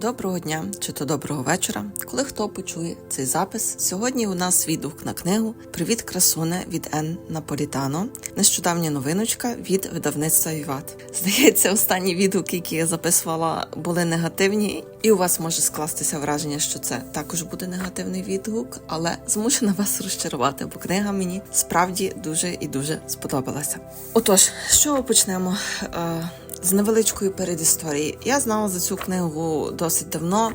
Доброго дня чи то доброго вечора, коли хто почує цей запис. Сьогодні у нас відгук на книгу Привіт, красуне від Н. Наполітано. Нещодавня новиночка від видавництва Віват. Здається, останні відгуки, які я записувала, були негативні, і у вас може скластися враження, що це також буде негативний відгук, але змушена вас розчарувати, бо книга мені справді дуже і дуже сподобалася. Отож, чого почнемо? З невеличкої передісторії. Я знала за цю книгу досить давно.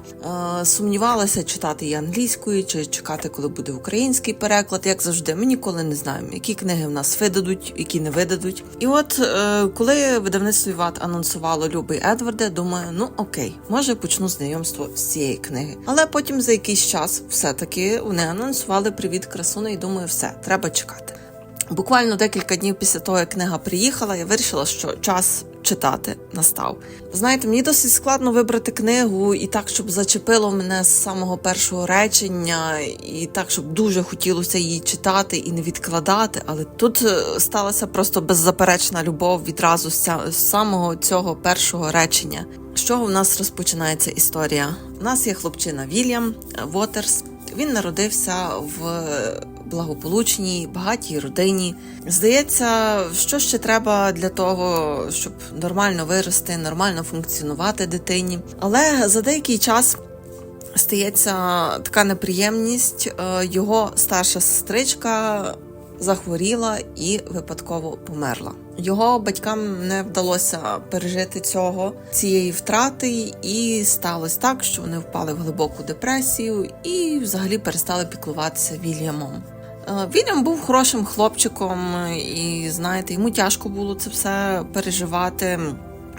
Е, сумнівалася, читати її англійською чи чекати, коли буде український переклад. Як завжди, ми ніколи не знаємо, які книги в нас видадуть, які не видадуть. І от е, коли видавництво Іват анонсувало Любий Едварде, думаю, ну окей, може почну знайомство з цієї книги. Але потім за якийсь час все-таки вони анонсували Привіт, красуна, і думаю, все, треба чекати. Буквально декілька днів після того, як книга приїхала, я вирішила, що час читати настав. Знаєте, мені досить складно вибрати книгу і так, щоб зачепило мене з самого першого речення, і так, щоб дуже хотілося її читати і не відкладати. Але тут е, сталася просто беззаперечна любов відразу з самого цього першого речення. З чого в нас розпочинається історія? У нас є хлопчина Вільям е, Вотерс. Він народився в благополучній, багатій родині. Здається, що ще треба для того, щоб нормально вирости, нормально функціонувати дитині. Але за деякий час. Стається така неприємність. Е, Його старша сестричка захворіла і випадково померла. Його батькам не вдалося пережити цього цієї втрати, і сталося так, що вони впали в глибоку депресію і взагалі перестали піклуватися Вільямом. Е, Вільям був хорошим хлопчиком, і знаєте, йому тяжко було це все переживати.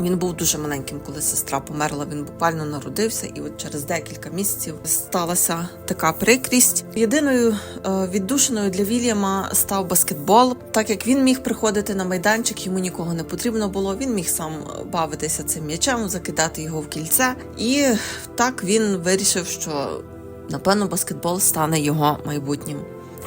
Він був дуже маленьким, коли сестра померла. Він буквально народився, і от через декілька місяців сталася така прикрість. Єдиною е, віддушиною для Вільяма став баскетбол. Так як він міг приходити на майданчик, йому нікого не потрібно було. Він міг сам бавитися цим м'ячем, закидати його в кільце. І так він вирішив, що напевно баскетбол стане його майбутнім.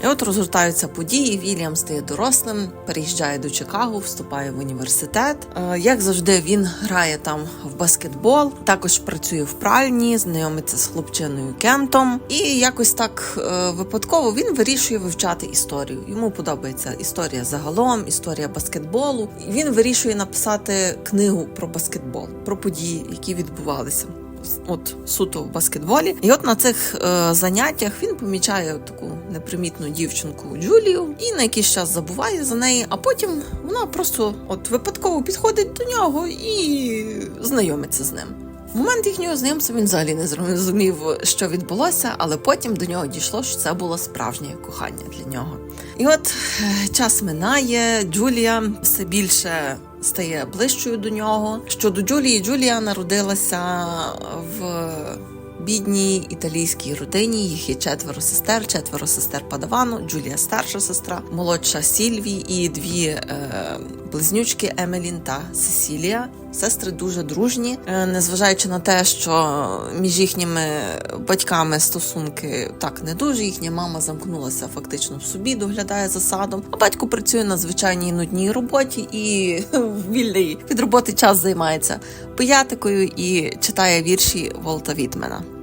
І от розгортаються події. Вільям стає дорослим, переїжджає до Чикаго, вступає в університет. Е, Як завжди, він грає там в баскетбол, також працює в пральні, знайомиться з хлопчиною Кентом. І якось так е, випадково він вирішує вивчати історію. Йому подобається історія загалом, історія баскетболу. Він вирішує написати книгу про баскетбол, про події, які відбувалися от суто в баскетболі. І от на цих е, заняттях він помічає таку непримітну дівчинку Джулію і на якийсь час забуває за неї, а потім вона просто от випадково підходить до нього і знайомиться з ним. В момент їхнього знайомства він взагалі не зрозумів, що відбулося, але потім до нього дійшло, що це було справжнє кохання для нього. І от е, час минає, Джулія все більше стає ближчою до нього. Щодо Джулії, Джулія народилася в бідній італійській родині. Їх є четверо сестер, четверо сестер Падавану, Джулія старша сестра, молодша Сільві і дві е, близнючки Емелін та Сесілія. Сестри дуже дружні, Е, незважаючи на те, що між їхніми батьками стосунки так не дуже. Їхня мама замкнулася фактично в собі, доглядає за садом. А батько працює на звичайній нудній роботі і вільний від роботи час займається пиятикою і читає вірші Волта Вітмена.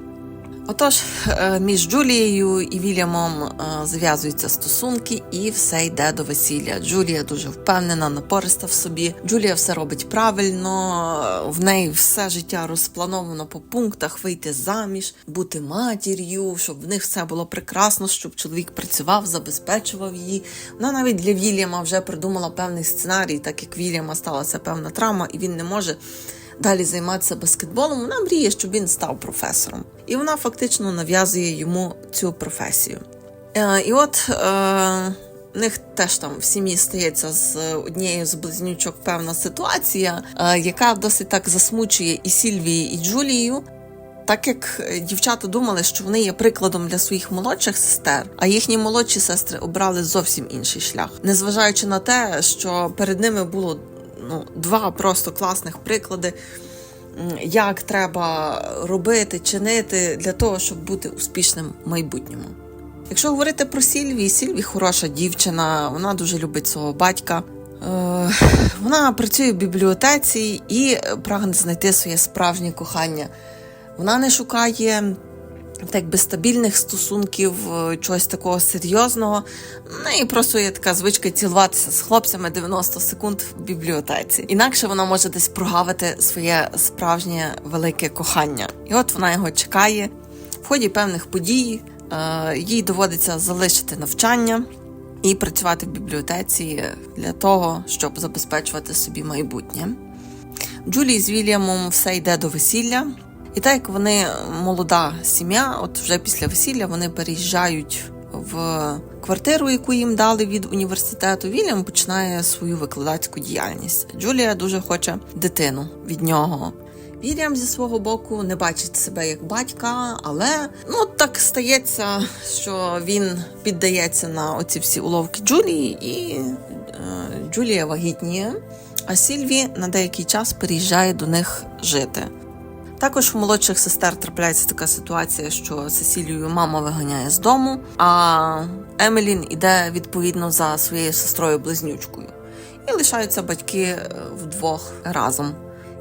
Отож, е, між Джулією і Вільямом е, зав'язуються стосунки, і все йде до весілля. Джулія дуже впевнена, напориста в собі. Джулія все робить правильно, в неї все життя розплановано по пунктах вийти заміж, бути матір'ю, щоб в них все було прекрасно, щоб чоловік працював, забезпечував її. Вона навіть для Вільяма вже придумала певний сценарій, так як Вільяма сталася певна травма, і він не може далі займатися баскетболом, вона мріє, щоб він став професором. І вона фактично нав'язує йому цю професію. Е, і от е, в них теж там в сім'ї стається з однією з близнючок певна ситуація, е, яка досить так засмучує і Сільвії, і Джулію. Так як дівчата думали, що вони є прикладом для своїх молодших сестер, а їхні молодші сестри обрали зовсім інший шлях, незважаючи на те, що перед ними було ну, два просто класних приклади, як треба робити, чинити для того, щоб бути успішним в майбутньому. Якщо говорити про Сільві, Сільві хороша дівчина, вона дуже любить свого батька. Е, Вона працює в бібліотеці і прагне знайти своє справжнє кохання. Вона не шукає так би стабільних стосунків, е, чогось такого серйозного. В неї просто є така звичка цілуватися з хлопцями 90 секунд в бібліотеці. Інакше вона може десь прогавити своє справжнє велике кохання. І от вона його чекає. В ході певних подій е, їй доводиться залишити навчання і працювати в бібліотеці для того, щоб забезпечувати собі майбутнє. Джулії з Вільямом все йде до весілля. І так як вони молода сім'я, от вже після весілля вони переїжджають в квартиру, яку їм дали від університету. Вільям починає свою викладацьку діяльність. Джулія дуже хоче дитину від нього. Вільям зі свого боку не бачить себе як батька, але ну так стається, що він піддається на оці всі уловки Джулії, і е, Джулія вагітніє, а Сільві на деякий час переїжджає до них жити. Також у молодших сестер трапляється така ситуація, що Сесілію мама виганяє з дому, а Емелін іде відповідно за своєю сестрою близнючкою. І лишаються батьки е, вдвох разом.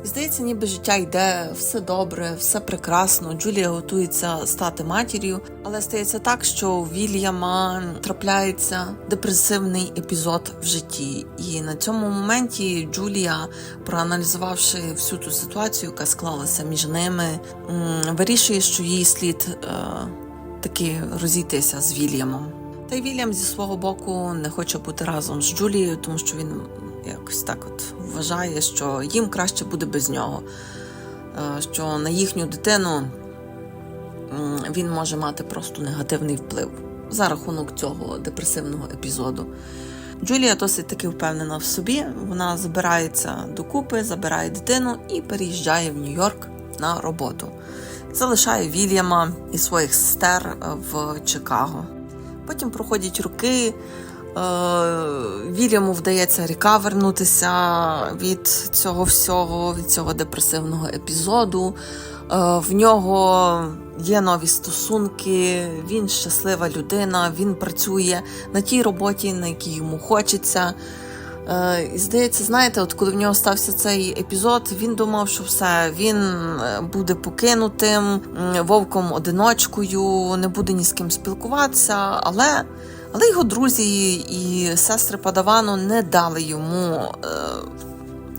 Здається, ніби життя йде, все добре, все прекрасно. Джулія готується стати матір'ю, але стається так, що у Вільяма трапляється депресивний епізод в житті. І на цьому моменті Джулія, проаналізувавши всю ту ситуацію, яка склалася між ними, вирішує, що їй слід е, таки розійтися з Вільямом. Та й Вільям зі свого боку не хоче бути разом з Джулією, тому що він якось так от вважає, що їм краще буде без нього, Е, що на їхню дитину він може мати просто негативний вплив за рахунок цього депресивного епізоду. Джулія досить таки впевнена в собі. Вона збирається докупи, забирає дитину і переїжджає в Нью-Йорк на роботу. Залишає Вільяма і своїх сестер в Чикаго. Потім проходять роки. Е, Вільяму вдається рекавернутися від цього всього, від цього депресивного епізоду. Е, В нього є нові стосунки, він щаслива людина, він працює на тій роботі, на якій йому хочеться. Е, І здається, знаєте, от коли в нього стався цей епізод, він думав, що все, він буде покинутим, вовком одиночкою, не буде ні з ким спілкуватися, але, але його друзі і сестри Падавану не дали йому е,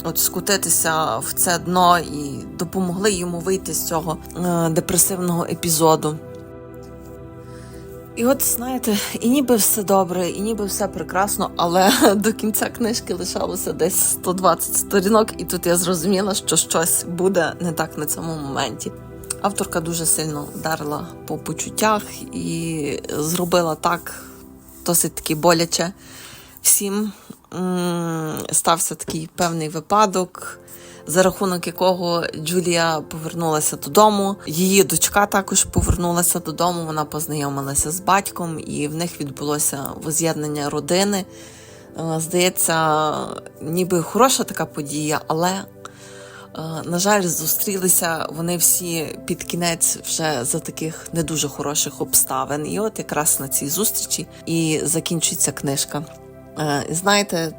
от скотитися в це дно і допомогли йому вийти з цього е, депресивного епізоду. І от знаєте, і ніби все добре, і ніби все прекрасно, але до кінця книжки лишалося десь 120 сторінок, і тут я зрозуміла, що щось буде не так на цьому моменті. Авторка дуже сильно вдарила по почуттях і зробила так досить таки боляче всім. Стався такий певний випадок, за рахунок якого Джулія повернулася додому. Її дочка також повернулася додому. Вона познайомилася з батьком, і в них відбулося воз'єднання родини. Е, Здається, ніби хороша така подія, але на жаль, зустрілися вони всі під кінець вже за таких не дуже хороших обставин. І от якраз на цій зустрічі і закінчується книжка. Е, Знаєте,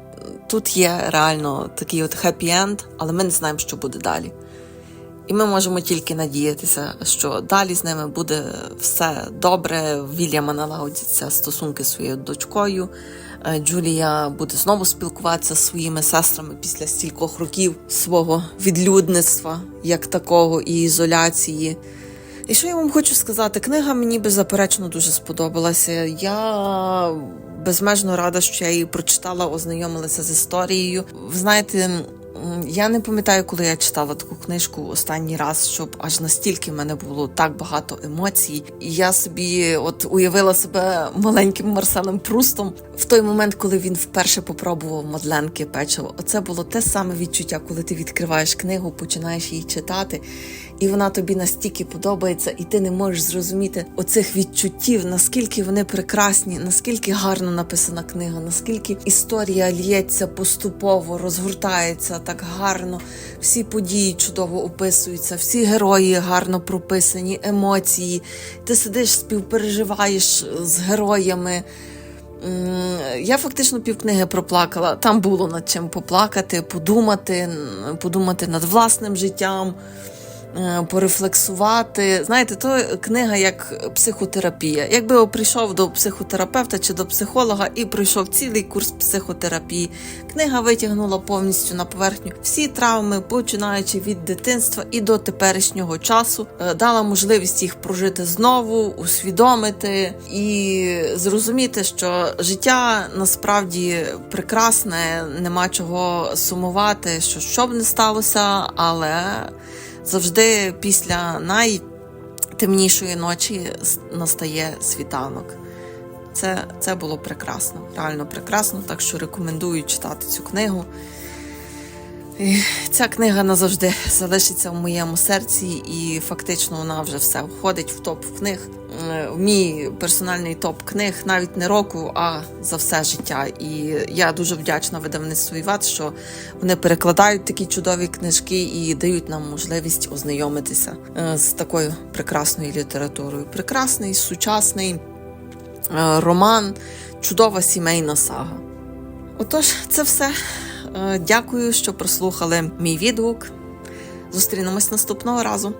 тут є реально такий от хеппі-енд, але ми не знаємо, що буде далі. І ми можемо тільки надіятися, що далі з ними буде все добре. Вільяма налагодяться стосунки своєю дочкою. Е, Джулія буде знову спілкуватися з своїми сестрами після стількох років свого відлюдництва, як такого, і ізоляції. І що я вам хочу сказати? Книга мені беззаперечно дуже сподобалася. Я безмежно рада, що я її прочитала, ознайомилася з історією. Ви знаєте, я не пам'ятаю, коли я читала таку книжку останній раз, щоб аж настільки в мене було так багато емоцій. І я собі от уявила себе маленьким Марселем Прустом в той момент, коли він вперше попробував модленки печиво. Оце було те саме відчуття, коли ти відкриваєш книгу, починаєш її читати, і вона тобі настільки подобається, і ти не можеш зрозуміти оцих відчуттів, наскільки вони прекрасні, наскільки гарно написана книга, наскільки історія лється поступово, розгортається так гарно. Всі події чудово описуються, всі герої гарно прописані, емоції. Ти сидиш, співпереживаєш з героями. Я фактично півкниги проплакала. Там було над чим поплакати, подумати, подумати над власним життям. Е, порефлексувати. Знаєте, то книга як психотерапія. Якби прийшов до психотерапевта чи до психолога і пройшов цілий курс психотерапії, книга витягнула повністю на поверхню всі травми, починаючи від дитинства і до теперішнього часу, е, дала можливість їх прожити знову, усвідомити і зрозуміти, що життя насправді прекрасне, нема чого сумувати, що що б не сталося, але завжди після найтемнішої ночі настає світанок. Це, це було прекрасно, реально прекрасно. Так що рекомендую читати цю книгу. Ця книга назавжди залишиться в моєму серці, і фактично вона вже все входить в топ книг. Е, В мій персональний топ книг навіть не року, а за все життя. І я дуже вдячна видавництву Іват, що вони перекладають такі чудові книжки і дають нам можливість ознайомитися е, з такою прекрасною літературою. Прекрасний, сучасний е, роман, чудова сімейна сага. Отож, це все. Е, Дякую, що прослухали мій відгук. Зустрінемось наступного разу.